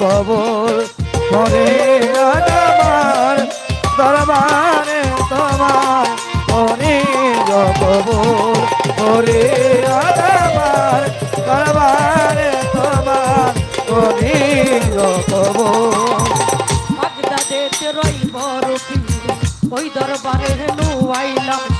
কবর করে আমার, দরবারে তোমার করে কবর করে আমার, দরবারে তোমার করে কবর। রইব রুখি ওই দরবারে নুয়াইলাম।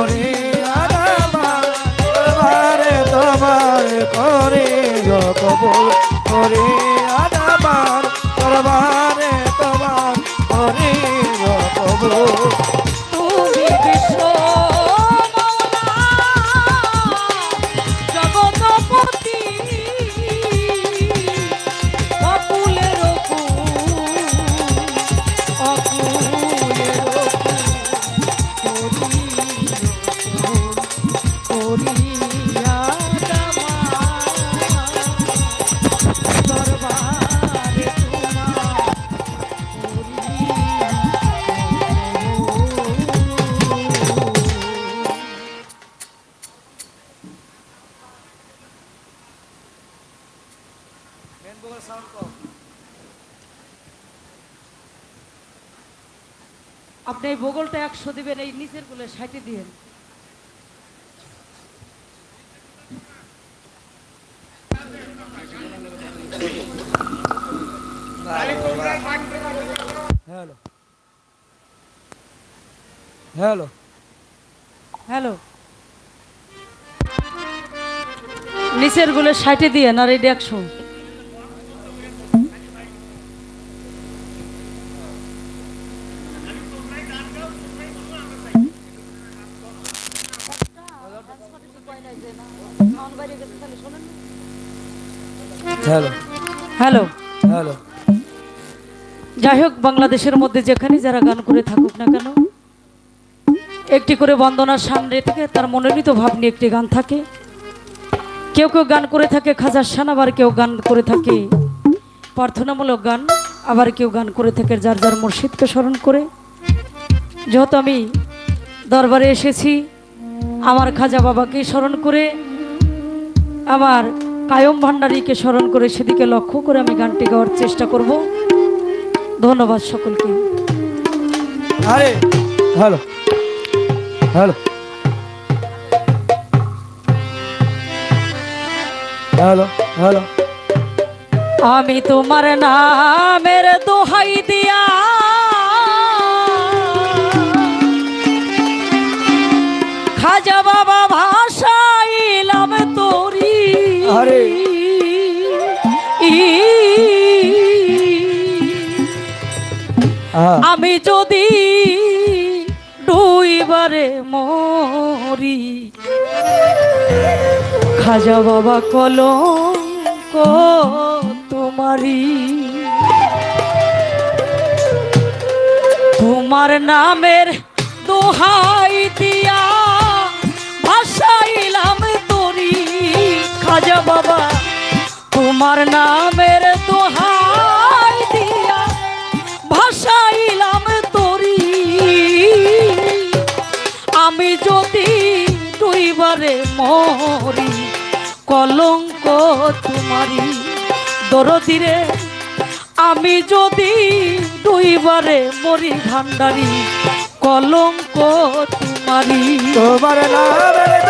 করে আরে তোমার করে কবুল করে আদাবার তোমার তোমার করে কবুল আপনি এই বগলটা একশো দিবেন এই নিচেরগুলো সাইটে দিয়ে হ্যালো। হ্যালো। হ্যালো। নিচেরগুলো ষাটে দিয়েন আর এই একশো। হ্যালো। হ্যালো। হ্যালো। যাই হোক, বাংলাদেশের মধ্যে যেখানে যারা গান করে থাকুক না কেন, একটি করে বন্দনার সামনে থেকে তার মনোনীত ভাব নিয়ে একটি গান থাকে। কেউ কেউ গান করে থাকে খাজার শান, আবার কেউ গান করে থাকে প্রার্থনামূলক গান, আবার কেউ গান করে থাকে যার যার মুর্শিদকে স্মরণ করে। যেহেতু আমি দরবারে এসেছি, আমার খাজা বাবাকে স্মরণ করে, আমার কায়ম ভান্ডারীকে স্মরণ করে সেদিকে লক্ষ্য করে আমি গানটি গাওয়ার চেষ্টা করব। ধন্যবাদ সকলকে। আরে হ্যালো হ্যালো হ্যালো হ্যালো আমি তোমার নামের দোহাই দিয়া আমি যদি দুইবারে মরি খাজা বাবা কলঙ্ক তোমারি তোমার নামের দোহাই দিয়া মরি কলঙ্ক তোমারি দরদিরে আমি যদি দুইবারে মরি ভান্ডারি কলঙ্ক তোমারি। তোমার নামের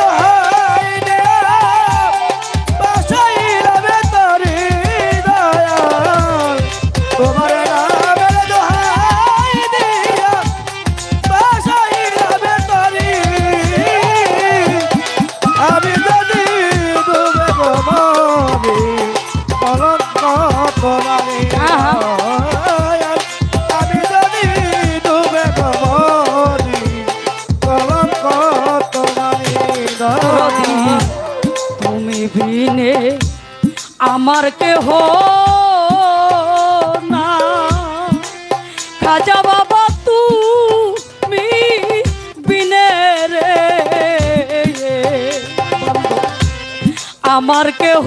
আমার কেহ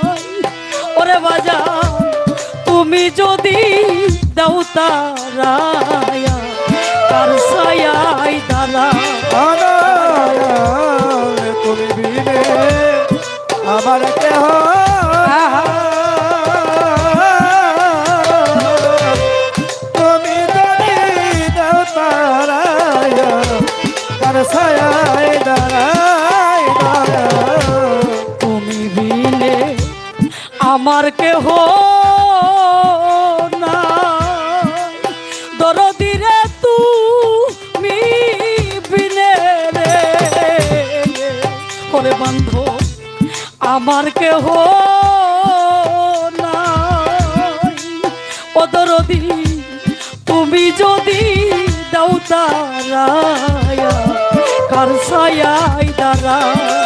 নাই। ওরে বাজা তুমি যদি দাও তারায়া কার সায়াই দাঁড়া অনায়াল তুমি বিনে আমার কেহ তুমি যদি দাও তারায় তার আমার কেহ না দরদিরে তুমি বিনে আমার কেহ নাই। ও দরদি, তুমি যদি দাও তারায়া, কার সায়াই দাঁড়াই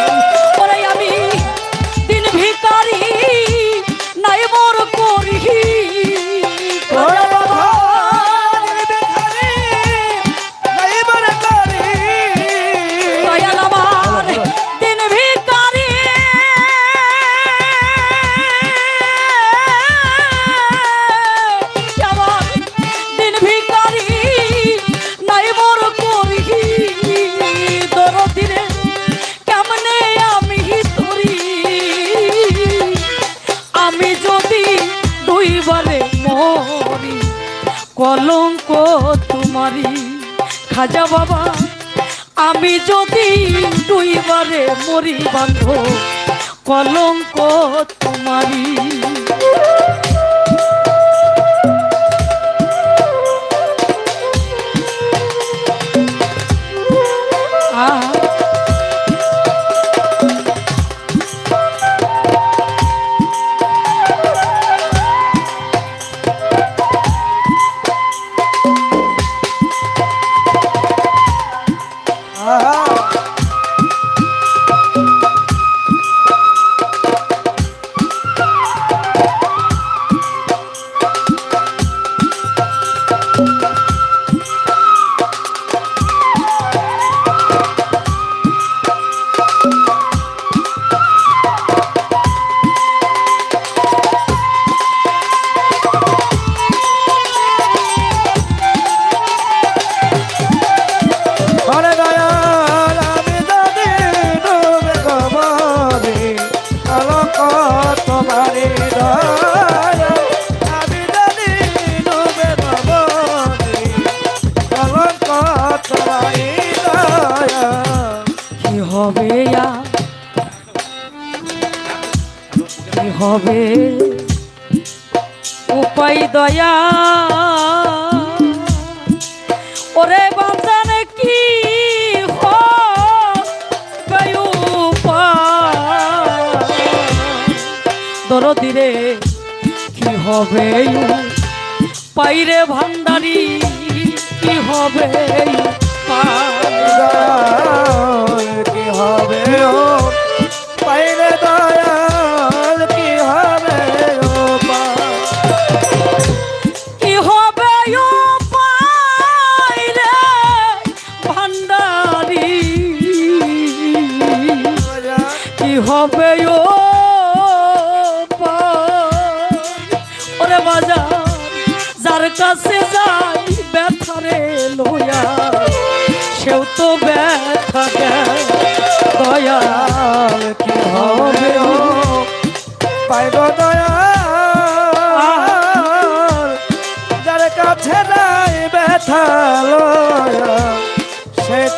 মরি বন্ধ কলঙ্ক তোমারি হবে কি হবে? উপায় দয়া। ওরে বাঁচানে কি দরদিরে কি হবে? পাইরে ভান্ডারি, কি হবে পা হবে ও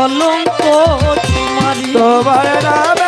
কলঙ্ক তোমার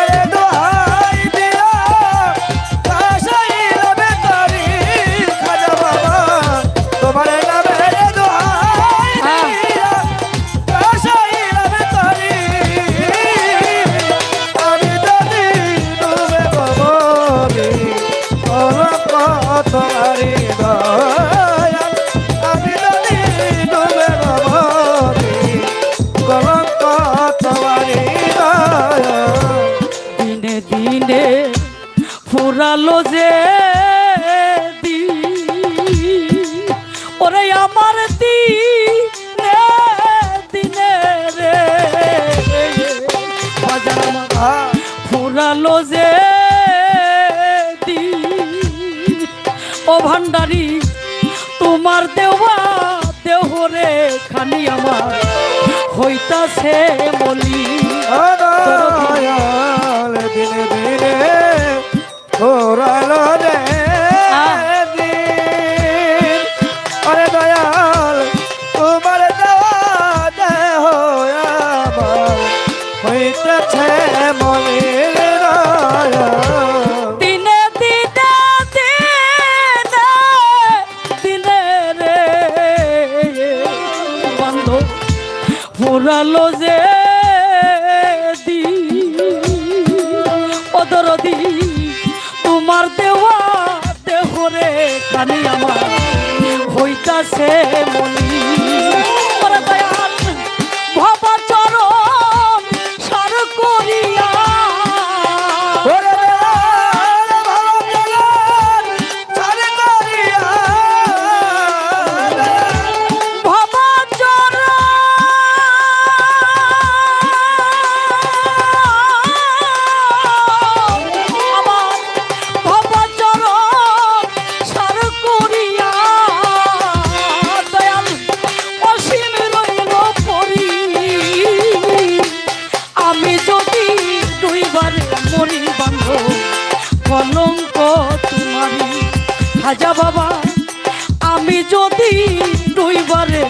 রে দি ওরে আমার দি দিনে রে। ফুরালো যে দি ও ভান্ডারি দেওয়া দেহরে খানি আমার। হইতাছে মলি দিনে দিনে। ঘোরালো রে। দুইবারে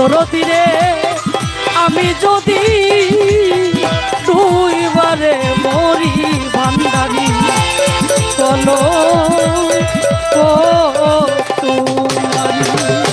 দরদি রে আমি যদি দুইবারে মরি ভান্ডারি চলো তোমারি।